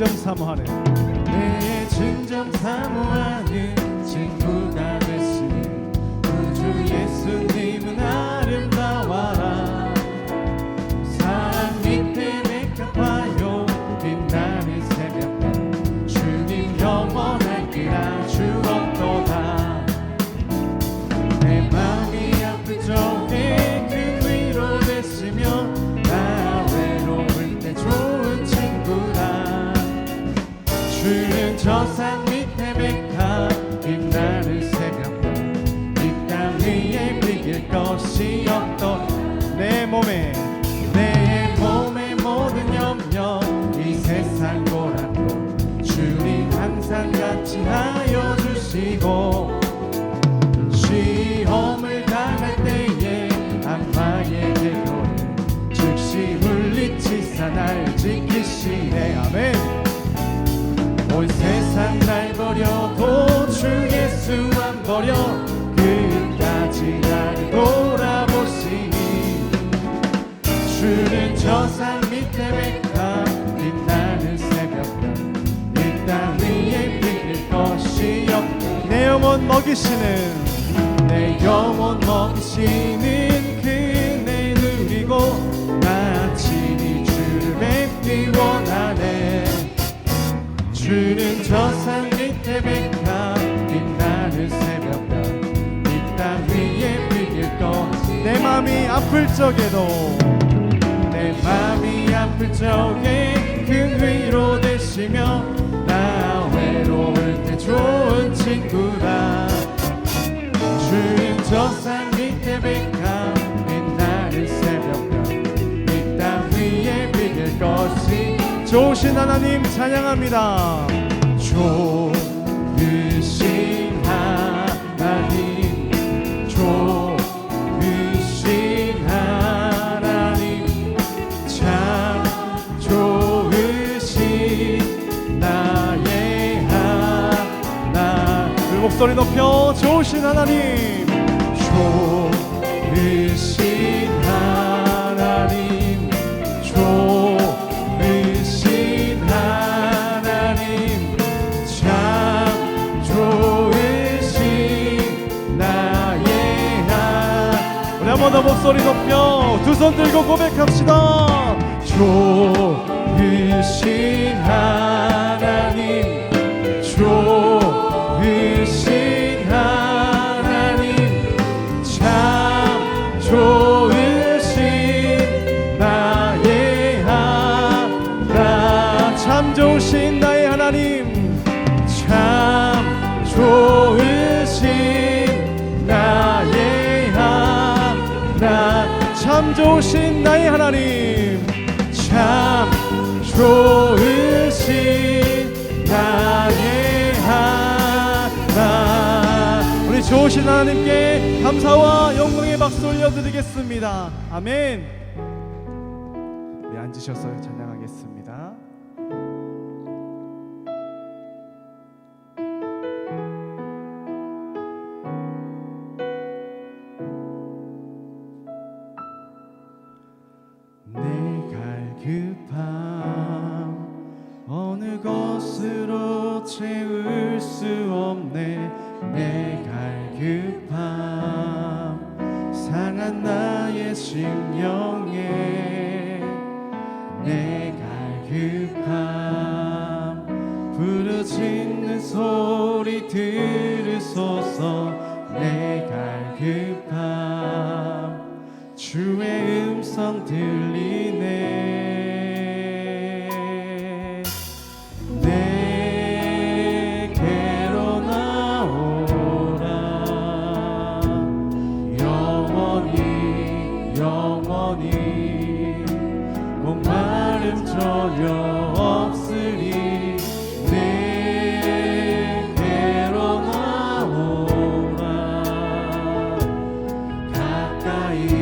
증점 사모하네. 내 증점 사모하는 친구가 됐으니 우주 예수님은 아름다워 몸에 내 몸의 모든 염려 이 세상 고난도 주님 항상 같이 하여 주시고 시험을 당할 때에 악마의 계도를 즉시 물리치사 날 지키시네. 아멘. 온 세상 날 버려도 주 예수 안 버려 먹이시는 내 영혼 먹이시는 그네 누리고 나 친히 주를 뵙기 원하네. 주는 저산 밑에 백합 빛나는 새벽별 이땅 위에 비길 것이 내 마음이 아플 적에도 내 맘이 아플 적에 큰 위로 되시며 좋은 친구라 주는 저산 밑에 백합 빛나는 새벽별 이땅 위에 비길 것이 좋으신 하나님 찬양합니다. 좋으 목소리 높여 좋으신 하나님. 좋으신 하나님 좋으신 하나님 참 좋으신 나의 하나님. 우리 한 번 더 목소리 높여 두 손 들고 고백합시다. 좋으신 하나님 참 좋으신 나의 하나님 참 좋으신 나의 하나 우리 좋으신 하나님께 감사와 영광의 박수 올려드리겠습니다. 아멘. 우리 앉으셔서 찬양하겠습니다 급함. 어느 것으로 채울 수 없네. 내갈 급함. 상한 나의 심령에 내갈 급함. 부르짖는 소리 들으소서. 내갈 급함. 주의 음성 들 가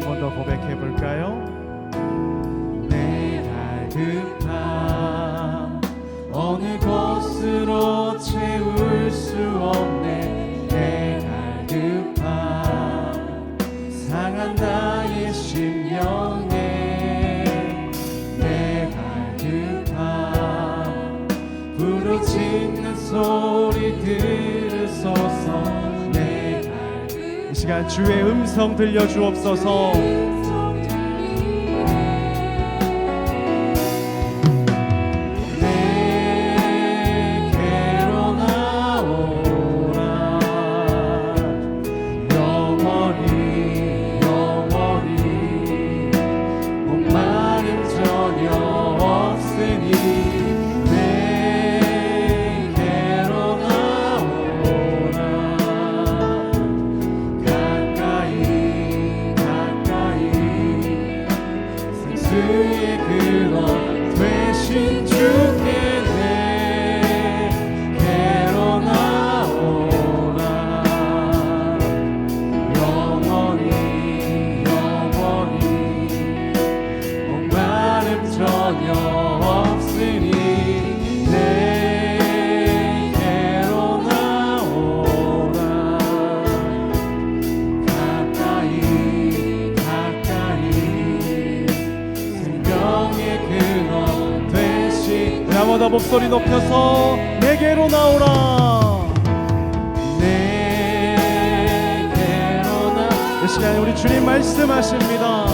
더 고백해 볼까요? 내 갈급함 어느 곳으로 채울 수 없네. 내 갈급함 상한 나의 심령에. 내 갈급함 부르짖는 소리 들으소서 시간 주의 음성 들려 주옵소서. 나보다 목소리 높여서 내게로 나오라. 내게로 나 이 시간 우리 주님 말씀하십니다.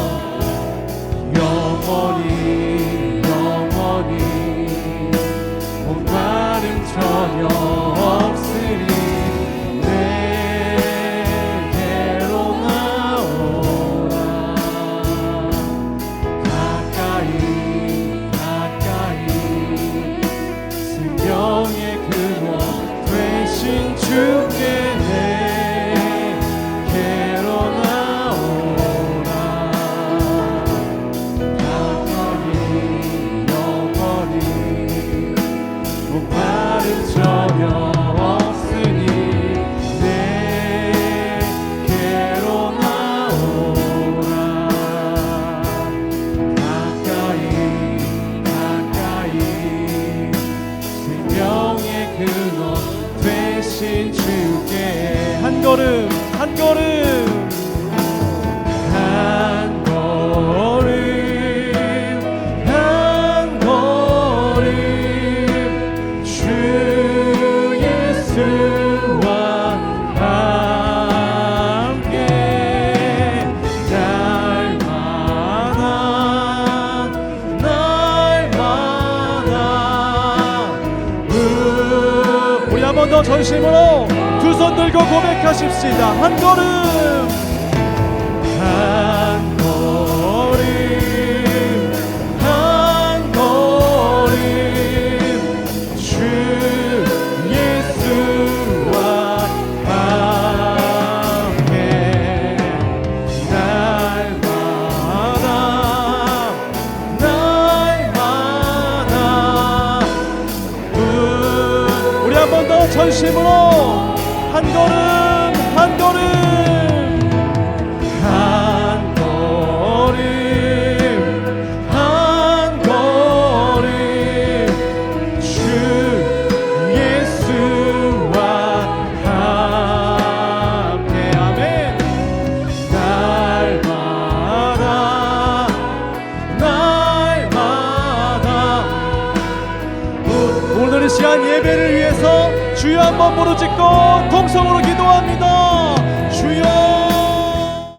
한 걸음. 한 걸음 한 걸음. 주 예수와 함께 날마다 날마다 우 우리 한 번 더 전심으로. 두 손 들고 고백하십시다. 한 걸음. 한 걸음. 한 걸음. 주 예수와 함께 날마다 날마다 우리 한 번 더 전심으로 한 걸음 한 걸음 예배를 위해서 주여 한번 부르짖고 통성으로 기도합니다.